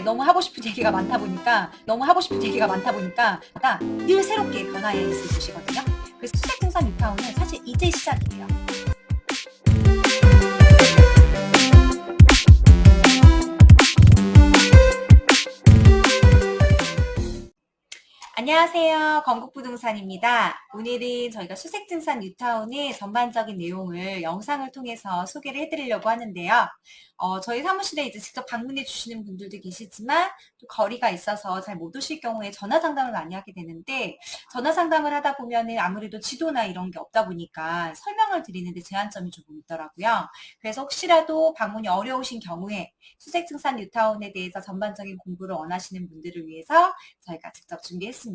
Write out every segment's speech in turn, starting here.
너무 하고 싶은 얘기가 많다 보니까 너무 하고 싶은 얘기가 많다 보니까 늘 새롭게 변화해 있을 곳이거든요. 그래서 수색 등산 뉴타운은 사실 이제 시작이에요. 안녕하세요. 건국부동산입니다. 오늘은 저희가 수색등산 뉴타운의 전반적인 내용을 영상을 통해서 소개를 해드리려고 하는데요. 어, 저희 사무실에 이제 직접 방문해 주시는 분들도 계시지만 또 거리가 있어서 잘 못 오실 경우에 전화 상담을 많이 하게 되는데 전화 상담을 하다 보면은 아무래도 지도나 이런 게 없다 보니까 설명을 드리는데 제한점이 조금 있더라고요. 그래서 혹시라도 방문이 어려우신 경우에 수색등산 뉴타운에 대해서 전반적인 공부를 원하시는 분들을 위해서 저희가 직접 준비했습니다.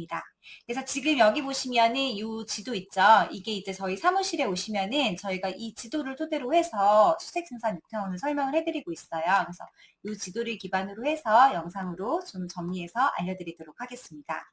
그래서 지금 여기 보시면은 이 지도 있죠. 이게 이제 저희 사무실에 오시면은 저희가 이 지도를 토대로 해서 수색 생산 뉴타운을 설명을 해드리고 있어요. 그래서 이 지도를 기반으로 해서 영상으로 좀 정리해서 알려드리도록 하겠습니다.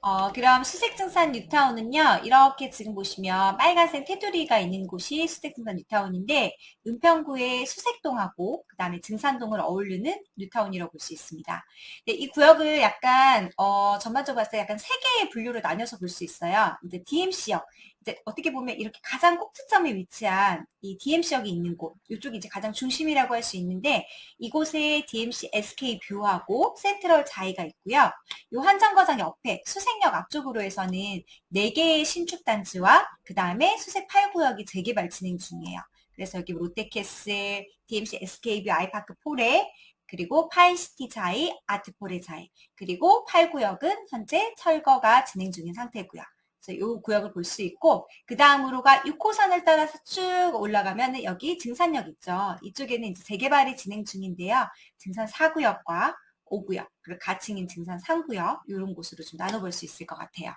어, 그럼 수색증산 뉴타운은요, 이렇게 지금 보시면 빨간색 테두리가 있는 곳이 수색증산 뉴타운인데, 은평구의 수색동하고, 그 다음에 증산동을 어울리는 뉴타운이라고 볼 수 있습니다. 네, 이 구역을 약간, 어, 전반적으로 봤을 때 약간 세 개의 분류로 나뉘어서 볼 수 있어요. 이제 DMC역. 이제 어떻게 보면 이렇게 가장 꼭지점에 위치한 이 DMC역이 있는 곳, 이쪽이 이제 가장 중심이라고 할 수 있는데, 이곳에 DMC SK 뷰하고 센트럴 자이가 있고요. 이 한정거장 옆에 수색역 앞쪽으로 해서는 4개의 신축 단지와 그 다음에 수색 8구역이 재개발 진행 중이에요. 그래서 여기 롯데캐슬, DMC SK뷰 아이파크 포레, 그리고 파이시티 자이, 아트포레 자이, 그리고 8구역은 현재 철거가 진행 중인 상태고요. 이 구역을 볼 수 있고 그 다음으로가 6호선을 따라서 쭉 올라가면 여기 증산역 있죠. 이쪽에는 이제 재개발이 진행 중인데요. 증산 4구역과 5구역, 그리고 가칭인 증산 3구역 이런 곳으로 좀 나눠볼 수 있을 것 같아요.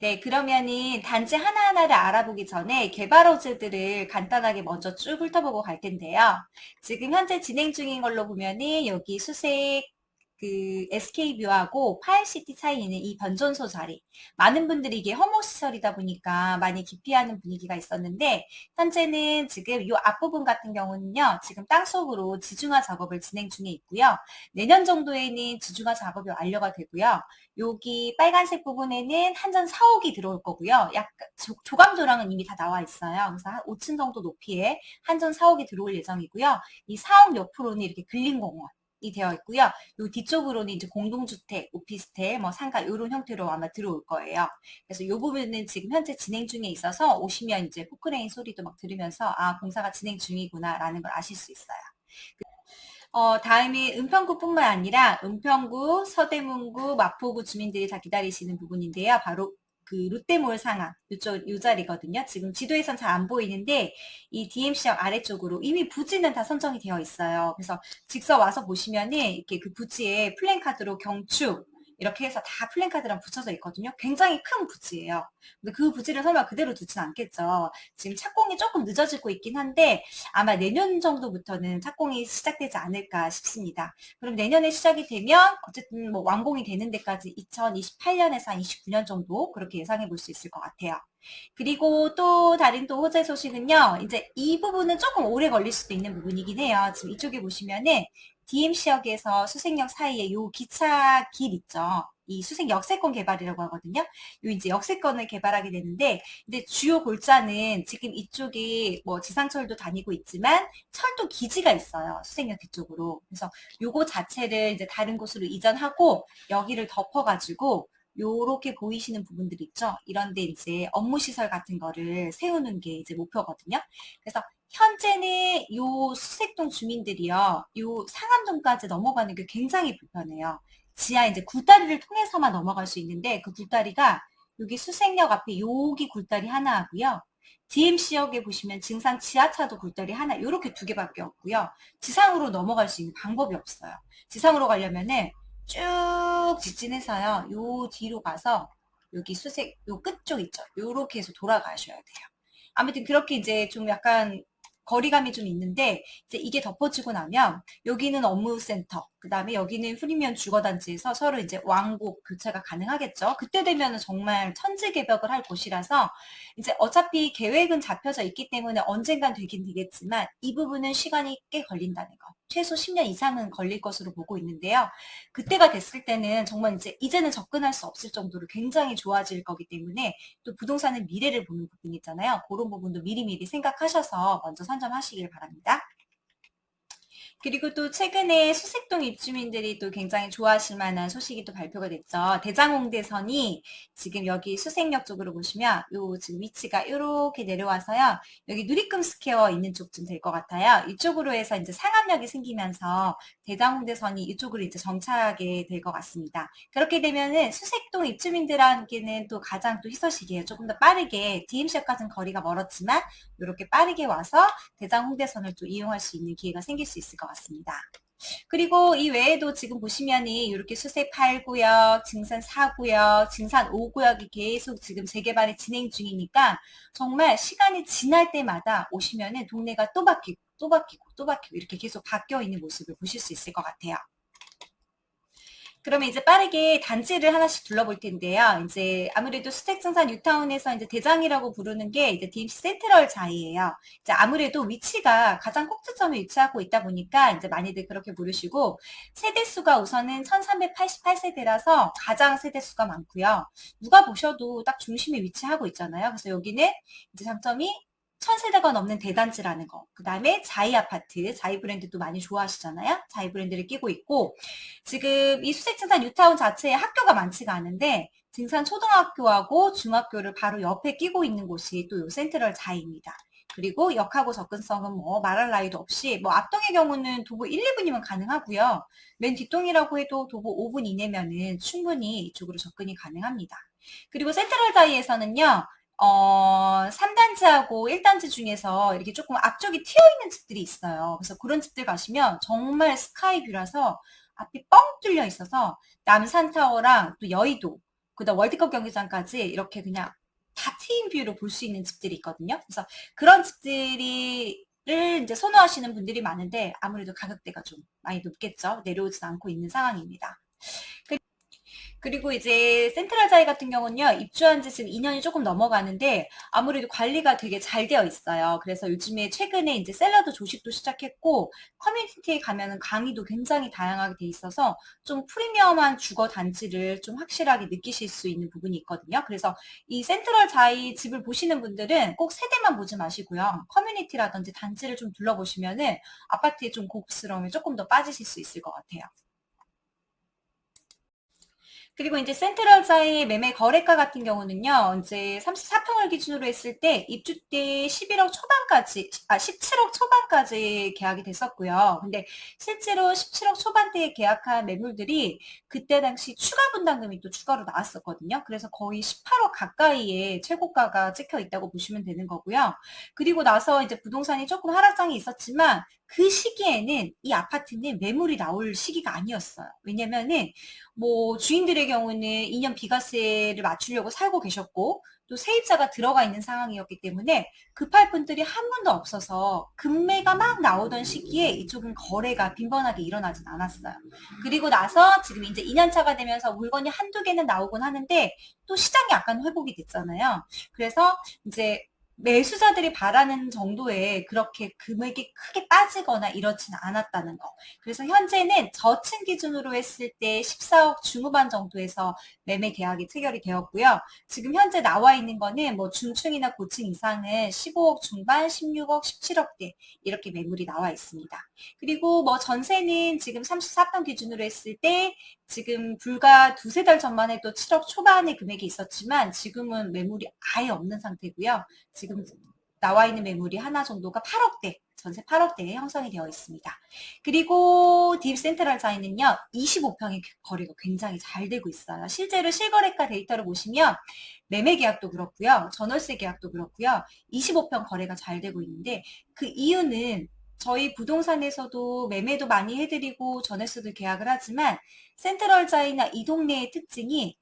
네, 그러면은 단지 하나하나를 알아보기 전에 개발 호재들을 간단하게 먼저 쭉 훑어보고 갈 텐데요. 지금 현재 진행 중인 걸로 보면은 여기 수색 그 SK뷰하고 파일시티 차이 있는 이 변전소 자리. 많은 분들이 이게 혐오 시설이다 보니까 많이 기피하는 분위기가 있었는데 현재는 지금 이 앞부분 같은 경우는요. 지금 땅속으로 지중화 작업을 진행 중에 있고요. 내년 정도에는 지중화 작업이 완료가 되고요. 여기 빨간색 부분에는 한전 사옥이 들어올 거고요. 약간 조, 감도랑은 이미 다 나와 있어요. 그래서 한 5층 정도 높이에 한전 사옥이 들어올 예정이고요. 이 사옥 옆으로는 이렇게 근린공원 이 되어 있고요. 요 뒤쪽으로는 이제 공동주택, 오피스텔, 뭐 상가 이런 형태로 아마 들어올 거예요. 그래서 요 부분은 지금 현재 진행 중에 있어서 오시면 이제 포크레인 소리도 막 들으면서 아 공사가 진행 중이구나라는 걸 아실 수 있어요. 어, 다음이 은평구뿐만 아니라 은평구, 서대문구, 마포구 주민들이 다 기다리시는 부분인데요. 바로 그 롯데몰 상암 이쪽 요 자리거든요. 지금 지도에선 잘 안 보이는데 이 DMC역 아래쪽으로 이미 부지는 다 선정이 되어 있어요. 그래서 직접 와서 보시면은 이렇게 그 부지에 플랜카드로 경축 이렇게 해서 다 플랜카드랑 붙여져 있거든요. 굉장히 큰 부지예요. 근데 그 부지를 설마 그대로 두진 않겠죠. 지금 착공이 조금 늦어지고 있긴 한데 아마 내년 정도부터는 착공이 시작되지 않을까 싶습니다. 그럼 내년에 시작이 되면 어쨌든 뭐 완공이 되는 데까지 2028년에서 29년 정도 그렇게 예상해 볼 수 있을 것 같아요. 그리고 또 다른 또 호재 소식은요. 이제 이 부분은 조금 오래 걸릴 수도 있는 부분이긴 해요. 지금 이쪽에 보시면은 DMC역에서 수색역 사이에 요 기차 길 있죠. 이 수색 역세권 개발이라고 하거든요. 요 이제 역세권을 개발하게 되는데, 근데 주요 골자는 지금 이쪽이 뭐 지상철도 다니고 있지만 철도 기지가 있어요. 수색역 뒤쪽으로. 그래서 요거 자체를 이제 다른 곳으로 이전하고 여기를 덮어 가지고 요렇게 보이시는 부분들 있죠? 이런데 이제 업무 시설 같은 거를 세우는 게 이제 목표거든요. 그래서 현재는 요 수색동 주민들이요, 요 상암동까지 넘어가는 게 굉장히 불편해요. 지하 이제 굴다리를 통해서만 넘어갈 수 있는데 그 굴다리가 여기 수색역 앞에 여기 굴다리 하나 하고요. DMC역에 보시면 증산 지하차도 굴다리 하나 이렇게 두 개밖에 없고요. 지상으로 넘어갈 수 있는 방법이 없어요. 지상으로 가려면은 쭉 직진해서요. 요 뒤로 가서 여기 수색 요 끝 쪽 있죠. 요렇게 해서 돌아가셔야 돼요. 아무튼 그렇게 이제 좀 약간 거리감이 좀 있는데 이제 이게 덮어지고 나면 여기는 업무센터, 그 다음에 여기는 프리미엄 주거단지에서 서로 이제 왕복 교체가 가능하겠죠. 그때 되면은 정말 천지개벽을 할 곳이라서 이제 어차피 계획은 잡혀져 있기 때문에 언젠간 되긴 되겠지만 이 부분은 시간이 꽤 걸린다는 거. 최소 10년 이상은 걸릴 것으로 보고 있는데요. 그때가 됐을 때는 정말 이제 이제는 접근할 수 없을 정도로 굉장히 좋아질 거기 때문에 또 부동산은 미래를 보는 부분이 있잖아요. 그런 부분도 미리미리 생각하셔서 먼저 선점하시길 바랍니다. 그리고 또 최근에 수색동 입주민들이 또 굉장히 좋아하실 만한 소식이 또 발표가 됐죠. 대장홍대선이 지금 여기 수색역 쪽으로 보시면 요 지금 위치가 이렇게 내려와서요. 여기 누리금 스퀘어 있는 쪽쯤 될 것 같아요. 이쪽으로 해서 이제 상암역이 생기면서 대장홍대선이 이쪽으로 이제 정차하게 될 것 같습니다. 그렇게 되면은 수색동 입주민들에게는 또 가장 또 희소식이에요. 조금 더 빠르게 DMC역까지는 거리가 멀었지만 이렇게 빠르게 와서 대장 홍대선을 또 이용할 수 있는 기회가 생길 수 있을 것 같습니다. 그리고 이 외에도 지금 보시면이 이렇게 수색 8구역, 증산 4구역, 증산 5구역이 계속 지금 재개발이 진행 중이니까 정말 시간이 지날 때마다 오시면은 동네가 또 바뀌고 또 바뀌고 또 바뀌고 이렇게 계속 바뀌어 있는 모습을 보실 수 있을 것 같아요. 그러면 이제 빠르게 단지를 하나씩 둘러볼 텐데요. 이제 아무래도 수색증산 뉴타운에서 이제 대장이라고 부르는 게 이제 DMC 센트럴 자이예요. 이제 아무래도 위치가 가장 꼭지점에 위치하고 있다 보니까 이제 많이들 그렇게 부르시고 세대수가 우선은 1388세대라서 가장 세대수가 많고요. 누가 보셔도 딱 중심에 위치하고 있잖아요. 그래서 여기는 이제 장점이 천세대가 넘는 대단지라는 거. 그 다음에 자이 아파트, 자이 브랜드도 많이 좋아하시잖아요. 자이 브랜드를 끼고 있고, 지금 이 수색 증산 뉴타운 자체에 학교가 많지가 않은데, 증산 초등학교하고 중학교를 바로 옆에 끼고 있는 곳이 또 요 센트럴 자이입니다. 그리고 역하고 접근성은 뭐 말할 나위도 없이 뭐 앞동의 경우는 도보 1, 2분이면 가능하고요. 맨 뒷동이라고 해도 도보 5분 이내면은 충분히 이쪽으로 접근이 가능합니다. 그리고 센트럴 자이에서는요. 어, 3단지하고 1단지 중에서 이렇게 조금 앞쪽이 튀어 있는 집들이 있어요. 그래서 그런 집들 가시면 정말 스카이뷰라서 앞이 뻥 뚫려 있어서 남산타워랑 또 여의도, 그다음 월드컵 경기장까지 이렇게 그냥 다 트인 뷰로 볼 수 있는 집들이 있거든요. 그래서 그런 집들이 를 이제 선호하시는 분들이 많은데 아무래도 가격대가 좀 많이 높겠죠. 내려오진 않고 있는 상황입니다. 그리고 이제 센트럴 자이 같은 경우는요, 입주한 지 지금 2년이 조금 넘어가는데, 아무래도 관리가 되게 잘 되어 있어요. 그래서 요즘에 최근에 이제 샐러드 조식도 시작했고, 커뮤니티에 가면은 강의도 굉장히 다양하게 돼 있어서, 좀 프리미엄한 주거 단지를 좀 확실하게 느끼실 수 있는 부분이 있거든요. 그래서 이 센트럴 자이 집을 보시는 분들은 꼭 세대만 보지 마시고요. 커뮤니티라든지 단지를 좀 둘러보시면은 아파트의 좀 고급스러움에 조금 더 빠지실 수 있을 것 같아요. 그리고 이제 센트럴 자의 매매 거래가 같은 경우는요, 이제 34평을 기준으로 했을 때 입주 때 11억 초반까지, 아, 17억 초반까지 계약이 됐었고요. 근데 실제로 17억 초반대에 계약한 매물들이 그때 당시 추가 분담금이 또 추가로 나왔었거든요. 그래서 거의 18억 가까이의 최고가가 찍혀 있다고 보시면 되는 거고요. 그리고 나서 이제 부동산이 조금 하락장이 있었지만 그 시기에는 이 아파트는 매물이 나올 시기가 아니었어요. 왜냐면은 뭐 주인들의 경우는 2년 비과세를 맞추려고 살고 계셨고 또 세입자가 들어가 있는 상황이었기 때문에 급할 분들이 한 분도 없어서 금매가 막 나오던 시기에 이쪽은 거래가 빈번하게 일어나진 않았어요. 그리고 나서 지금 이제 2년차가 되면서 물건이 한두 개는 나오곤 하는데 또 시장이 약간 회복이 됐잖아요. 그래서 이제 매수자들이 바라는 정도의 그렇게 금액이 크게 빠지거나 이렇지는 않았다는 거. 그래서 현재는 저층 기준으로 했을 때 14억 중후반 정도에서 매매 계약이 체결이 되었고요. 지금 현재 나와 있는 거는 뭐 중층이나 고층 이상은 15억 중반, 16억, 17억대 이렇게 매물이 나와 있습니다. 그리고 뭐 전세는 지금 34평 기준으로 했을 때 지금 불과 두세 달 전만 해도 7억 초반의 금액이 있었지만 지금은 매물이 아예 없는 상태고요. 지금 나와 있는 매물이 하나 정도가 8억대, 전세 8억대에 형성이 되어 있습니다. 그리고 딥 센트럴 자이는요, 25평의 거래가 굉장히 잘 되고 있어요. 실제로 실거래가 데이터를 보시면 매매 계약도 그렇고요, 전월세 계약도 그렇고요, 25평 거래가 잘 되고 있는데 그 이유는 저희 부동산에서도 매매도 많이 해드리고 전월세도 계약을 하지만 센트럴 자이나 이 동네의 특징이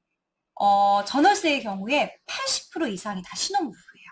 어, 전월세의 경우에 80% 이상이 다 신혼부부예요.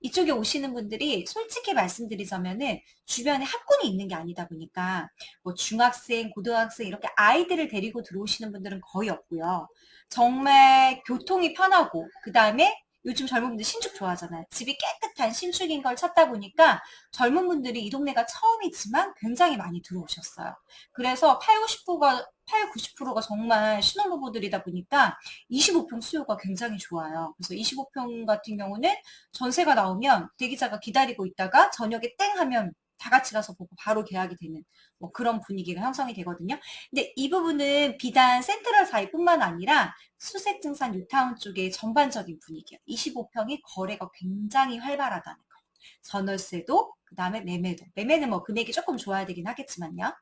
이쪽에 오시는 분들이 솔직히 말씀드리자면은 주변에 학군이 있는 게 아니다 보니까 뭐 중학생, 고등학생 이렇게 아이들을 데리고 들어오시는 분들은 거의 없고요. 정말 교통이 편하고 그 다음에 요즘 젊은 분들 신축 좋아하잖아요. 집이 깨끗한 신축인 걸 찾다 보니까 젊은 분들이 이 동네가 처음이지만 굉장히 많이 들어오셨어요. 그래서 8, 90%가 8, 90%가 정말 신혼부부들이다 보니까 25평 수요가 굉장히 좋아요. 그래서 25평 같은 경우는 전세가 나오면 대기자가 기다리고 있다가 저녁에 땡 하면 다 같이 가서 보고 바로 계약이 되는 뭐 그런 분위기가 형성이 되거든요. 근데 이 부분은 비단 센트럴 사이뿐만 아니라 수색 증산 뉴타운 쪽의 전반적인 분위기예요. 25평이 거래가 굉장히 활발하다는 거. 전월세도 그 다음에 매매도. 매매는 뭐 금액이 조금 좋아야 되긴 하겠지만요.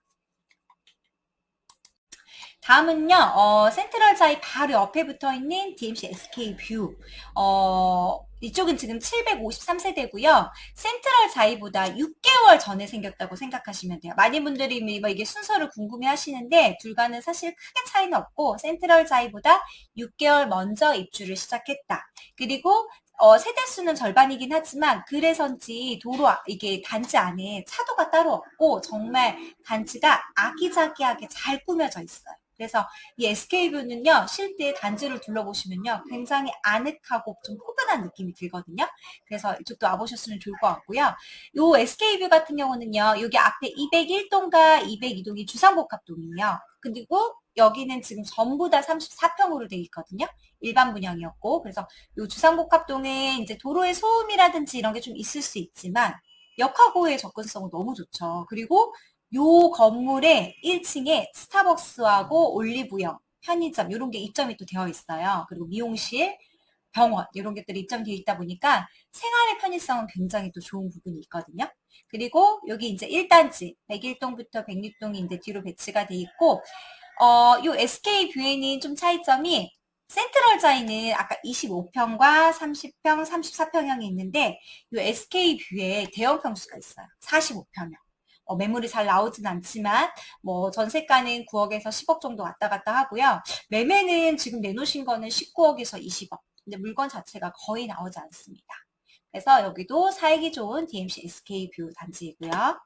다음은요, 어, 센트럴 자이 바로 옆에 붙어 있는 DMC SK 뷰. 어, 이쪽은 지금 753세대고요. 센트럴 자이보다 6개월 전에 생겼다고 생각하시면 돼요. 많은 분들이 뭐 이게 순서를 궁금해 하시는데, 둘과는 사실 크게 차이는 없고, 센트럴 자이보다 6개월 먼저 입주를 시작했다. 그리고 어, 세대수는 절반이긴 하지만 그래서인지 도로 아- 이게 단지 안에 차도가 따로 없고 정말 단지가 아기자기하게 잘 꾸며져 있어요. 그래서 이 SK뷰는요, 실제 단지를 둘러보시면요, 굉장히 아늑하고 좀 포근한 느낌이 들거든요. 그래서 이쪽도 와보셨으면 좋을 것 같고요. 요 SK뷰 같은 경우는요, 여기 앞에 201동과 202동이 주상복합동이에요. 그리고 여기는 지금 전부 다 34평으로 돼 있거든요. 일반 분양이었고, 그래서 요 주상복합동에 이제 도로의 소음이라든지 이런 게 좀 있을 수 있지만, 역하고의 접근성은 너무 좋죠. 그리고 요 건물의 1층에 스타벅스하고 올리브영, 편의점 이런 게 입점이 또 되어 있어요. 그리고 미용실, 병원 이런 것들이 입점되어 있다 보니까 생활의 편의성은 굉장히 또 좋은 부분이 있거든요. 그리고 여기 이제 1단지 101동부터 106동이 이제 뒤로 배치가 돼 있고 어, 요 SK 뷰에는 좀 차이점이 센트럴 자이는 아까 25평과 30평, 34평형이 있는데 요 SK 뷰에 대형 평수가 있어요. 45평형. 어, 매물이 잘 나오진 않지만 뭐 전세가는 9억에서 10억 정도 왔다 갔다 하고요. 매매는 지금 내놓으신 거는 19억에서 20억. 근데 물건 자체가 거의 나오지 않습니다. 그래서 여기도 살기 좋은 DMC SK 뷰 단지이고요.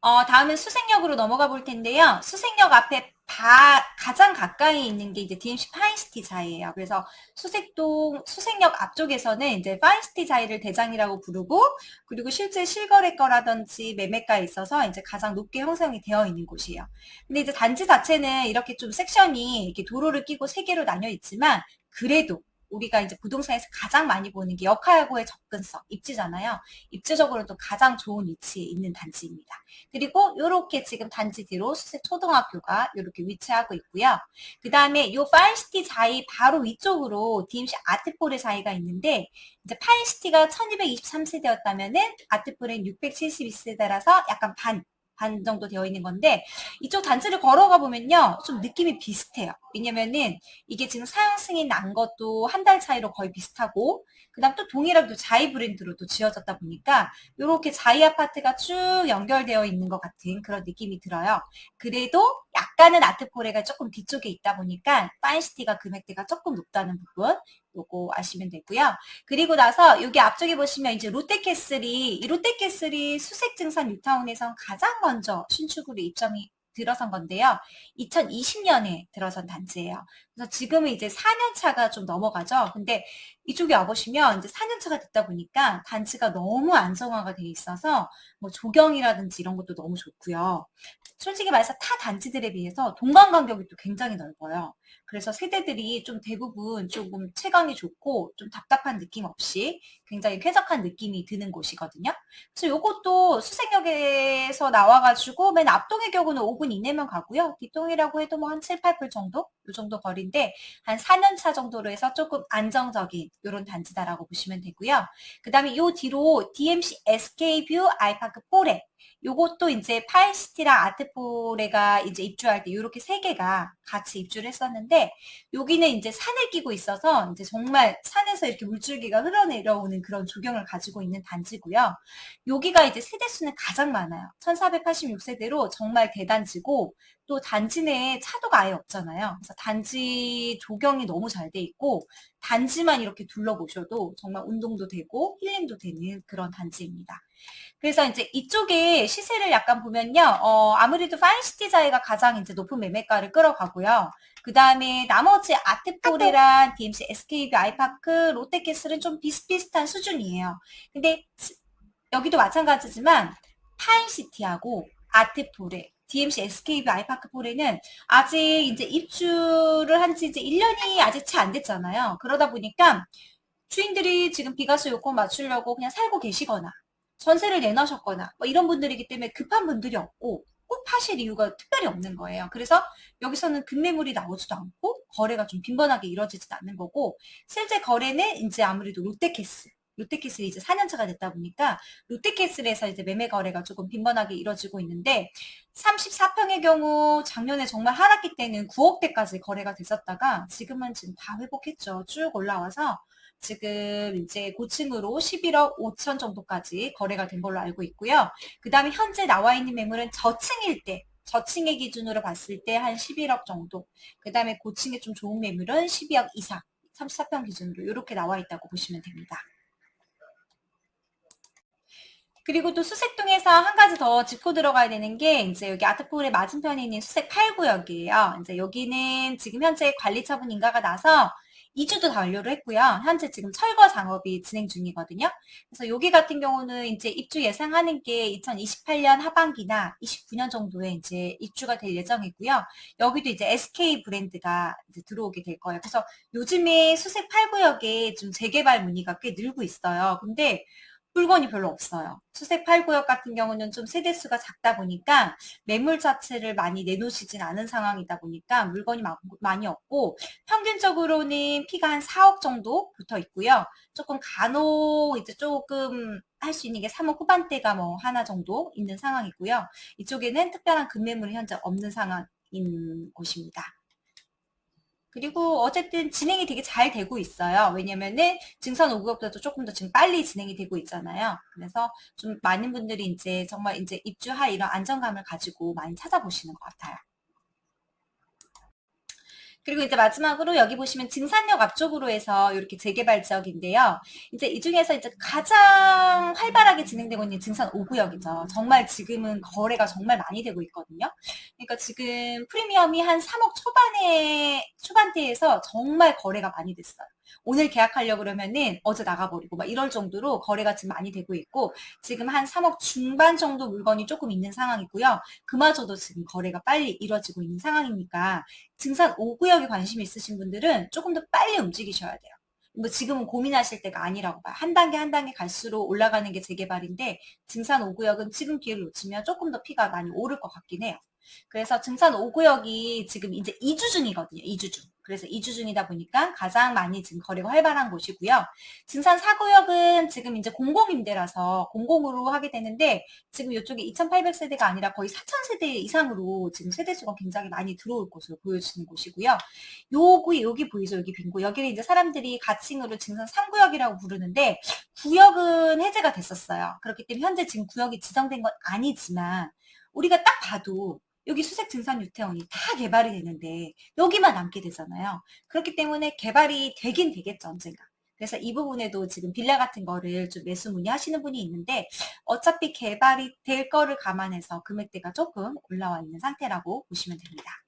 어, 다음은 수색역으로 넘어가 볼 텐데요. 수색역 앞에 다 가장 가까이 있는 게 이제 DMC 파인시티 자이예요. 그래서 수색동 수색역 앞쪽에서는 이제 파인시티 자이를 대장이라고 부르고 그리고 실제 실거래가라든지 매매가에 있어서 이제 가장 높게 형성이 되어 있는 곳이에요. 근데 이제 단지 자체는 이렇게 좀 섹션이 이렇게 도로를 끼고 세 개로 나뉘어 있지만 그래도 우리가 이제 부동산에서 가장 많이 보는 게 역할고의 접근성, 입지잖아요. 입지적으로도 가장 좋은 위치에 있는 단지입니다. 그리고 이렇게 지금 단지 뒤로 수색 초등학교가 이렇게 위치하고 있고요. 그 다음에 요 파인시티 자이 바로 위쪽으로 DMC 아트폴의 자이가 있는데 이제 파인시티가 1223세대였다면은 아트폴은 672세대라서 약간 반, 반 정도 되어 있는 건데 이쪽 단지를 걸어가 보면요 좀 느낌이 비슷해요. 왜냐면은 이게 지금 사용 승인 난 것도 한 달 차이로 거의 비슷하고 그 다음 또 동일하게 또 자이 브랜드로 또 지어졌다 보니까 이렇게 자이 아파트가 쭉 연결되어 있는 것 같은 그런 느낌이 들어요. 그래도 약간은 아트포레가 조금 뒤쪽에 있다 보니까 파인시티가 금액대가 조금 높다는 부분 요거 아시면 되고요. 그리고 나서 여기 앞쪽에 보시면 이제 롯데캐슬이 이 롯데캐슬이 수색증산 뉴타운에선 가장 먼저 신축으로 입점이 들어선 건데요. 2020년에 들어선 단지예요. 그래서 지금은 이제 4년 차가 좀 넘어가죠. 근데 이쪽에 와보시면 이제 4년 차가 됐다 보니까 단지가 너무 안정화가 돼 있어서 뭐 조경이라든지 이런 것도 너무 좋고요. 솔직히 말해서 타 단지들에 비해서 동강 간격이 또 굉장히 넓어요. 그래서 세대들이 좀 대부분 조금 체감이 좋고 좀 답답한 느낌 없이 굉장히 쾌적한 느낌이 드는 곳이거든요. 그래서 이것도 수색역에서 나와가지고 맨 앞동의 경우는 5분 이내면 가고요. 뒷동이라고 해도 뭐 한 7, 8불 정도? 이 정도 거리인데 한 4년 차 정도로 해서 조금 안정적인 이런 단지다라고 보시면 되고요. 그 다음에 요 뒤로 DMC SK뷰 아이파크 4레 요것도 이제 파이시티랑 아트포레가 이제 입주할 때 이렇게 세 개가 같이 입주를 했었는데 여기는 이제 산을 끼고 있어서 이제 정말 산에서 이렇게 물줄기가 흘러내려오는 그런 조경을 가지고 있는 단지고요. 여기가 이제 세대수는 가장 많아요. 1486세대로 정말 대단지고 또 단지 내에 차도가 아예 없잖아요. 그래서 단지 조경이 너무 잘 돼 있고 단지만 이렇게 둘러보셔도 정말 운동도 되고 힐링도 되는 그런 단지입니다. 그래서 이제 이쪽에 시세를 약간 보면요. 어, 아무래도 파인시티자이가 가장 이제 높은 매매가를 끌어가고요. 그 다음에 나머지 아트폴이랑 DMC, SKB, 아이파크, 롯데캐슬은 좀 비슷비슷한 수준이에요. 근데 여기도 마찬가지지만 파인시티하고 아트폴에 DMC, SKB, 아이파크 폴에는 아직 이제 입주를 한 지 이제 1년이 아직 채 안 됐잖아요. 그러다 보니까 주인들이 지금 비과세 요건 맞추려고 그냥 살고 계시거나 전세를 내놓으셨거나 뭐 이런 분들이기 때문에 급한 분들이 없고 꼭 파실 이유가 특별히 없는 거예요. 그래서 여기서는 급매물이 나오지도 않고 거래가 좀 빈번하게 이루어지지도 않는 거고 실제 거래는 이제 아무래도 롯데캐슬 롯데캐슬이 이제 4년차가 됐다 보니까 롯데캐슬에서 이제 매매 거래가 조금 빈번하게 이루어지고 있는데 34평의 경우 작년에 정말 하락기 때는 9억대까지 거래가 됐었다가 지금은 지금 다 회복했죠. 쭉 올라와서 지금 이제 고층으로 11억 5천 정도까지 거래가 된 걸로 알고 있고요. 그 다음에 현재 나와 있는 매물은 저층일 때, 저층의 기준으로 봤을 때 한 11억 정도. 그 다음에 고층에 좀 좋은 매물은 12억 이상, 34평 기준으로 이렇게 나와 있다고 보시면 됩니다. 그리고 또 수색동에서 한 가지 더 짚고 들어가야 되는 게 이제 여기 아트폴의 맞은편에 있는 수색 8구역이에요. 이제 여기는 지금 현재 관리처분 인가가 나서 2주도 다 완료를 했고요. 현재 지금 철거 작업이 진행 중이거든요. 그래서 여기 같은 경우는 이제 입주 예상하는 게 2028년 하반기나 29년 정도에 이제 입주가 될 예정이고요. 여기도 이제 SK 브랜드가 이제 들어오게 될 거예요. 그래서 요즘에 수색 8구역에 좀 재개발 문의가 꽤 늘고 있어요. 근데 물건이 별로 없어요. 수색 8구역 같은 경우는 좀 세대수가 작다 보니까 매물 자체를 많이 내놓으시진 않은 상황이다 보니까 물건이 많이 없고 평균적으로는 피가 한 4억 정도 붙어 있고요. 조금 간혹 이제 조금 할 수 있는 게 3억 후반대가 뭐 하나 정도 있는 상황이고요. 이쪽에는 특별한 급매물이 현재 없는 상황인 곳입니다. 그리고 어쨌든 진행이 되게 잘 되고 있어요. 왜냐면은 증산 5구역도 조금 더 지금 빨리 진행이 되고 있잖아요. 그래서 좀 많은 분들이 이제 정말 이제 입주할 이런 안정감을 가지고 많이 찾아보시는 것 같아요. 그리고 이제 마지막으로 여기 보시면 증산역 앞쪽으로 해서 이렇게 재개발 지역인데요. 이제 이 중에서 이제 가장 활발하게 진행되고 있는 증산 5구역이죠. 정말 지금은 거래가 정말 많이 되고 있거든요. 그러니까 지금 프리미엄이 한 3억 초반에, 초반대에서 정말 거래가 많이 됐어요. 오늘 계약하려고 그러면은 어제 나가버리고 막 이럴 정도로 거래가 지금 많이 되고 있고 지금 한 3억 중반 정도 물건이 조금 있는 상황이고요. 그마저도 지금 거래가 빨리 이루어지고 있는 상황이니까 증산 5구역에 관심 있으신 분들은 조금 더 빨리 움직이셔야 돼요. 뭐 지금은 고민하실 때가 아니라고 봐요. 한 단계 한 단계 갈수록 올라가는 게 재개발인데 증산 5구역은 지금 기회를 놓치면 조금 더 피가 많이 오를 것 같긴 해요. 그래서 증산 5구역이 지금 이제 2주 중이거든요. 2주 중. 그래서 2주 중이다 보니까 가장 많이 지금 거래가 활발한 곳이고요. 증산 4구역은 지금 이제 공공임대라서 공공으로 하게 되는데 지금 이쪽에 2,800세대가 아니라 거의 4,000세대 이상으로 지금 세대수가 굉장히 많이 들어올 것으로 보여지는 곳이고요. 요구 여기 보이죠? 여기 빈구. 여기는 이제 사람들이 가칭으로 증산 3구역이라고 부르는데 구역은 해제가 됐었어요. 그렇기 때문에 현재 지금 구역이 지정된 건 아니지만 우리가 딱 봐도 여기 수색 증산 유태원이 다 개발이 되는데 여기만 남게 되잖아요. 그렇기 때문에 개발이 되긴 되겠죠, 언젠가. 그래서 이 부분에도 지금 빌라 같은 거를 좀 매수 문의하시는 분이 있는데 어차피 개발이 될 거를 감안해서 금액대가 조금 올라와 있는 상태라고 보시면 됩니다.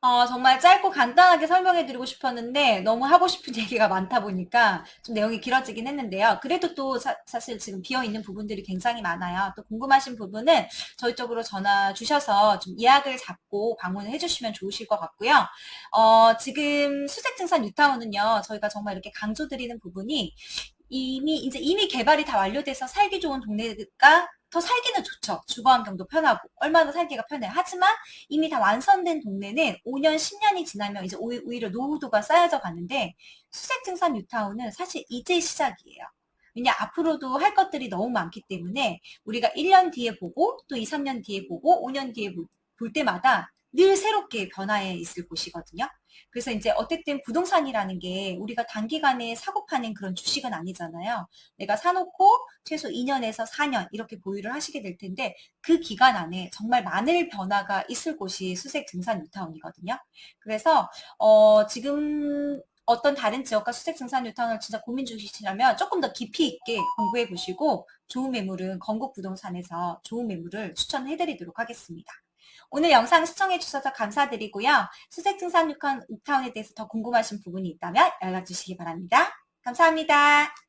어, 정말 짧고 간단하게 설명해 드리고 싶었는데 너무 하고 싶은 얘기가 많다 보니까 좀 내용이 길어지긴 했는데요. 그래도 또 사, 실 지금 비어 있는 부분들이 굉장히 많아요. 또 궁금하신 부분은 저희 쪽으로 전화 주셔서 좀 예약을 잡고 방문을 해주시면 좋으실 것 같고요. 어, 지금 수색증산 뉴타운은요, 저희가 정말 이렇게 강조드리는 부분이 이미 이제 이미 개발이 다 완료돼서 살기 좋은 동네가 더 살기는 좋죠. 주거 환경도 편하고 얼마나 살기가 편해요. 하지만 이미 다 완성된 동네는 5년, 10년이 지나면 이제 오히려 노후도가 쌓여져 가는데 수색 증산 뉴타운은 사실 이제 시작이에요. 왜냐 앞으로도 할 것들이 너무 많기 때문에 우리가 1년 뒤에 보고 또 2, 3년 뒤에 보고 5년 뒤에 볼 때마다 늘 새롭게 변화해 있을 곳이거든요. 그래서 이제 어쨌든 부동산이라는 게 우리가 단기간에 사고 파는 그런 주식은 아니잖아요. 내가 사놓고 최소 2년에서 4년 이렇게 보유를 하시게 될 텐데 그 기간 안에 정말 많은 변화가 있을 곳이 수색 증산 뉴타운이거든요. 그래서 어, 지금 어떤 다른 지역과 수색 증산 뉴타운을 진짜 고민 중이시라면 조금 더 깊이 있게 공부해 보시고 좋은 매물은 건국 부동산에서 좋은 매물을 추천해 드리도록 하겠습니다. 오늘 영상 시청해 주셔서 감사드리고요. 수색 증산 뉴타운에 대해서 더 궁금하신 부분이 있다면 연락 주시기 바랍니다. 감사합니다.